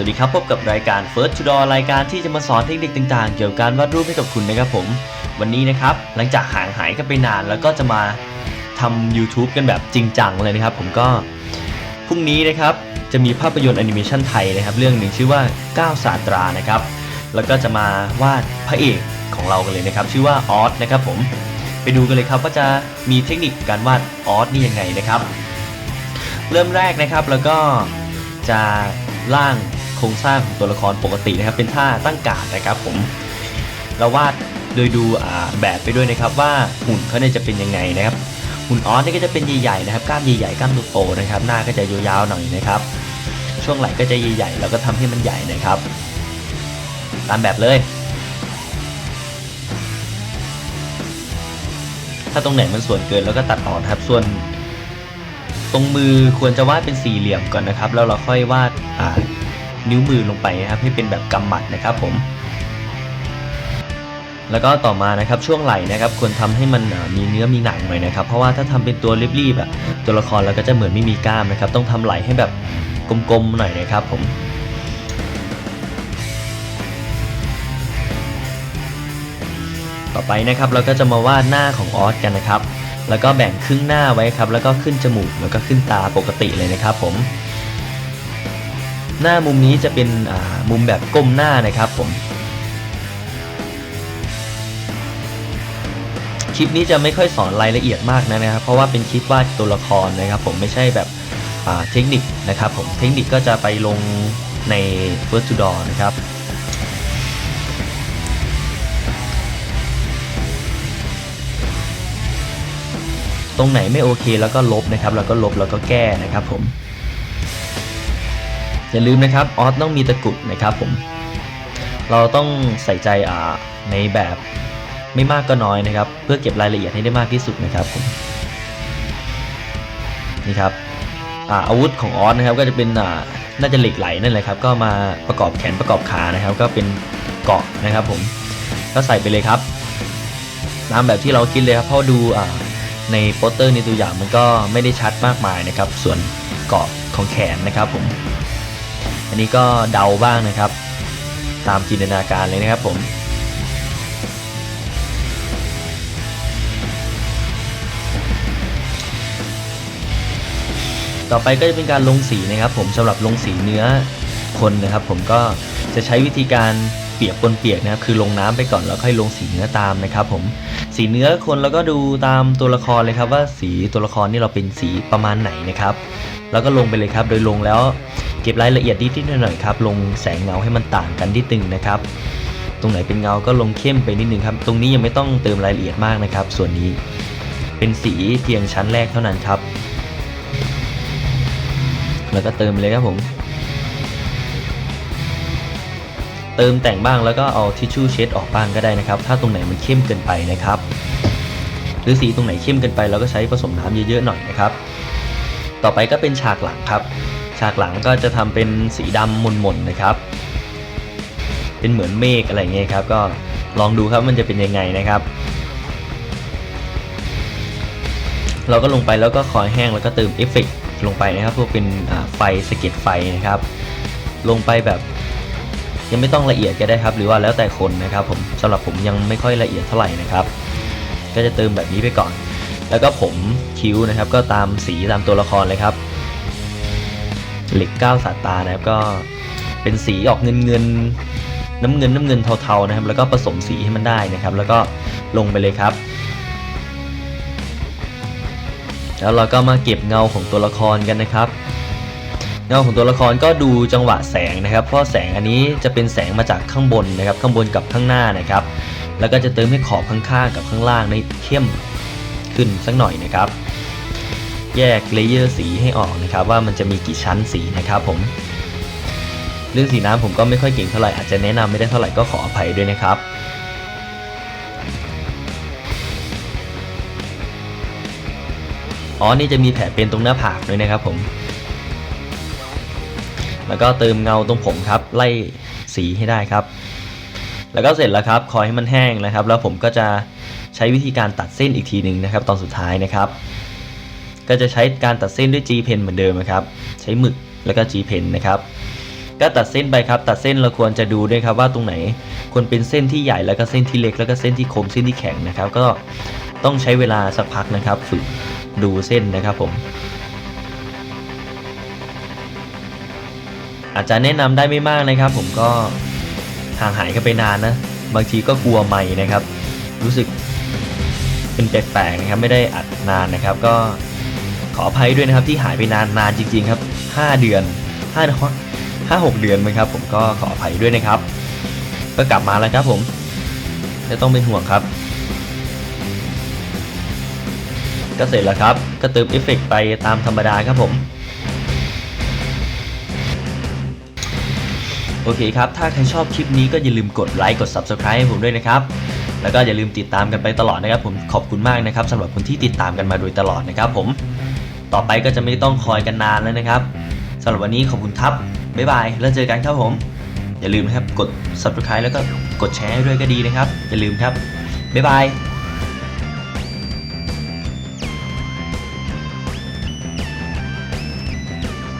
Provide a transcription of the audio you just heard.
วัสดีครับพบกับรายการ First to Door รายการที่จะมาสอนเทคนิคต่างๆ เกี่ยวกับการวาดรูปให้กับคุณนะครับผม วันนี้นะครับหลังจากห่างหายกันไปนานแล้วก็จะมาทำ YouTube กันแบบจริงจังเลยนะครับ ผมก็พรุ่งนี้นะครับจะมีภาพยนตร์แอนิเมชันไทยนะครับ เรื่องหนึ่งชื่อว่าก้าวศาตรานะครับ แล้วก็จะมาวาดพระเอกของเรากันเลยนะครับ ชื่อว่าออสนะครับผมไปดูกันเลยครับว่าจะมีเทคนิคการวาดออสนี่ยังไงนะครับ เริ่มแรกนะครับแล้วก็จะร่าง โครงสร้างของตัวละครปกตินะครับ เป็นท่าตั้งการดนะครับผมเราวาดโดยดูแบบไปด้วยนะครับว่าหุ่นเขาเนี่ยจะเป็นยังไงนะครับ หุ่นออสนี่ก็จะเป็นใหญ่ๆนะครับกล้ามใหญ่ๆกล้ามโตๆนะครับ หน้าก็จะยาวๆหน่อยนะครับ ช่วงไหล่ก็จะใหญ่ๆแล้วก็ทำให้มันใหญ่นะครับ ตามแบบเลย ถ้าตรงไหนมันส่วนเกินแล้วก็ตัดออกนะครับส่วนตรงมือควรจะวาดเป็นสี่เหลี่ยมก่อนนะครับ แล้วเราค่อยวาดอ่า นิ้วมือลงไปนะครับให้เป็นแบบกำหมัดนะครับผม แล้วก็ต่อมานะครับช่วงไหล่นะครับควรทำให้มันมีเนื้อมีหนังหน่อยนะครับ เพราะว่าถ้าทำเป็นตัวรีบๆอะตัวละครเราก็จะเหมือนไม่มีกล้ามนะครับ ต้องทำไหล่ให้แบบกลมๆหน่อยนะครับผมต่อไปนะครับเราก็จะมาวาดหน้าของออสกันนะครับ แล้วก็แบ่งครึ่งหน้าไว้ครับ แล้วก็ขึ้นจมูกแล้วก็ขึ้นตาปกติเลยนะครับผม หน้ามุมนี้จะเป็นมุมแบบก้มหน้านะครับผม คลิปนี้จะไม่ค่อยสอนรายละเอียดมากนะนะครับ เพราะว่าเป็นคลิปวาดตัวละครนะครับ ผมไม่ใช่แบบเทคนิคนะครับผมเทคนิคก็จะไปลงใน First to Door นะครับตรงไหนไม่โอเคแล้วก็ลบนะครับ แล้วก็ลบแล้วก็แก้นะครับผม อย่าลืมนะครับออสต้องมีตะกุดนะครับผม เราต้องใส่ใจอ่าในแบบไม่มากก็น้อยนะครับ เพื่อเก็บรายละเอียดให้ได้มากที่สุดนะครับผมนี่ครับอาอาวุธของออสนะครับก็จะเป็นน่าจะเหล็กไหลนั่นแหละครับ ก็มาประกอบแขนประกอบขานะครับ ก็เป็นเกาะนะครับผมก็ใส่ไปเลยครับตามแบบที่เราคิดเลยครับเพราะดูอในโปสเตอร์ในตัวอย่างมันก็ไม่ได้ชัดมากมายนะครับ ส่วนเกาะของแขนนะครับผม อันนี้ก็เดาบ้างนะครับ ตามจินตนาการเลยนะครับผมต่อไปก็จะเป็นการลงสีนะครับ ผมสำหรับลงสีเนื้อคนนะครับ ผมก็จะใช้วิธีการเปียกปนเปียกนะครับ คือลงน้ำไปก่อนแล้วค่อยลงสีเนื้อตามนะครับ ผมสีเนื้อคนแล้วก็ดูตามตัวละครเลยครับ ว่าสีตัวละครนี่เราเป็นสีประมาณไหนนะครับ แล้วก็ลงไปเลยครับ โดยลงแล้ว เก็บรายละเอียดนิดๆหน่อยๆครับลงแสงเงาให้มันต่างกันนิดนึงนะครับตรงไหนเป็นเงาก็ลงเข้มไปนิดนึงครับ ตรงนี้ยังไม่ต้องเติมรายละเอียดมากนะครับ ส่วนนี้เป็นสีเพียงชั้นแรกเท่านั้นครับ แล้วก็เติมเลยครับผม เติมแต่งบ้างแล้วก็เอาทิชชู่เช็ดออกบ้างก็ได้นะครับ ถ้าตรงไหนมันเข้มเกินไปนะครับ หรือสีตรงไหนเข้มเกินไปเราก็ใช้ผสมน้ำเยอะๆหน่อยนะครับ ต่อไปก็เป็นฉากหลังครับ ฉากหลังก็จะทำเป็นสีดำมนๆนะครับ เป็นเหมือนเมฆอะไรเงี้ยครับ ก็ลองดูครับมันจะเป็นยังไงนะครับ เราก็ลงไปแล้วก็คอยแห้งแล้วก็เติมเอฟเฟกลงไปนะครับเพื่อเป็นไฟสเก็ดไฟนะครับ ลงไปแบบยังไม่ต้องละเอียดก็ได้ครับ หรือว่าแล้วแต่คนนะครับ ผมสำหรับผมยังไม่ค่อยละเอียดเท่าไหร่นะครับ ก็จะเติมแบบนี้ไปก่อน แล้วก็ผมคิ้วนะครับ ก็ตามสีตามตัวละครเลยครับ เหล็กก้าวสาตานะครับก็เป็นสีออกเงินเงินน้ำเงินน้ำเงินเทาๆนะครับ แล้วก็ผสมสีให้มันได้นะครับ แล้วก็ลงไปเลยครับ แล้วเราก็มาเก็บเงาของตัวละครกันนะครับ เงาของตัวละครก็ดูจังหวะแสงนะครับ เพราะแสงอันนี้จะเป็นแสงมาจากข้างบนนะครับ ข้างบนกับข้างหน้านะครับ แล้วก็จะเติมให้ขอบข้างๆกับข้างล่างได้เข้มขึ้นสักหน่อยนะครับ แยกเลเยอร์สีให้ออกนะครับ ว่ามันจะมีกี่ชั้นสีนะครับผม เรื่องสีน้ำผมก็ไม่ค่อยเก่งเท่าไหร่อาจจะแนะนำไม่ได้เท่าไหร่ก็ขออภัยด้วยนะครับอ๋อนี่จะมีแผลเป็นตรงหน้าผากด้วยนะครับผม แล้วก็เติมเงาตรงผมครับ ไล่สีให้ได้ครับ แล้วก็เสร็จแล้วครับ คอยให้มันแห้งนะครับ แล้วผมก็จะใช้วิธีการตัดเส้นอีกทีหนึ่งนะครับ ตอนสุดท้ายนะครับ ก็จะใช้การตัดเส้นด้วย G Pen เหมือนเดิมนะครับ ใช้หมึกแล้วก็ G Pen นะครับก็ตัดเส้นไปครับ ตัดเส้นเราควรจะดูด้วยครับว่าตรงไหนควรเป็นเส้นที่ใหญ่แล้วก็เส้นที่เล็กแล้วก็เส้นที่คมเส้นที่แข็งนะครับ ก็ต้องใช้เวลาสักพักนะครับ ฝึกดูเส้นนะครับผม อาจจะแนะนำได้ไม่มากนะครับ ผมก็ห่างหายกันไปนานนะ บางทีก็กลัวไม่นะครับ รู้สึกเป็นแปลกๆนะครับ ไม่ได้อัดนานนะครับ ก็ ขออภัยด้วยนะครับที่หายไปนานนานจริงๆครับ 5 เดือน5เดือนห้าหกเดือนไหมครับผมก็ขออภัยด้วยนะครับ ก็กลับมาแล้วครับผมไม่ต้องเป็นห่วงครับ ก็เสร็จแล้วครับ ก็เติมเอฟเฟกต์ไปตามธรรมดาครับผม โอเคครับ ถ้าใครชอบคลิปนี้ก็อย่าลืมกดไลค์กด Subscribe ให้ผมด้วยนะครับ แล้วก็อย่าลืมติดตามกันไปตลอดนะครับผมขอบคุณมากนะครับสำหรับคนที่ติดตามกันมาโดยตลอดนะครับผม ต่อไปก็จะไม่ต้องคอยกันนานแล้วนะครับสำหรับวันนี้ขอบคุณครับบ๊ายบายแล้วเจอกันครับผม อย่าลืมนะครับกด Subscribe แล้วก็กดแชร์ด้วยก็ดีนะครับ อย่าลืมครับบ๊ายบาย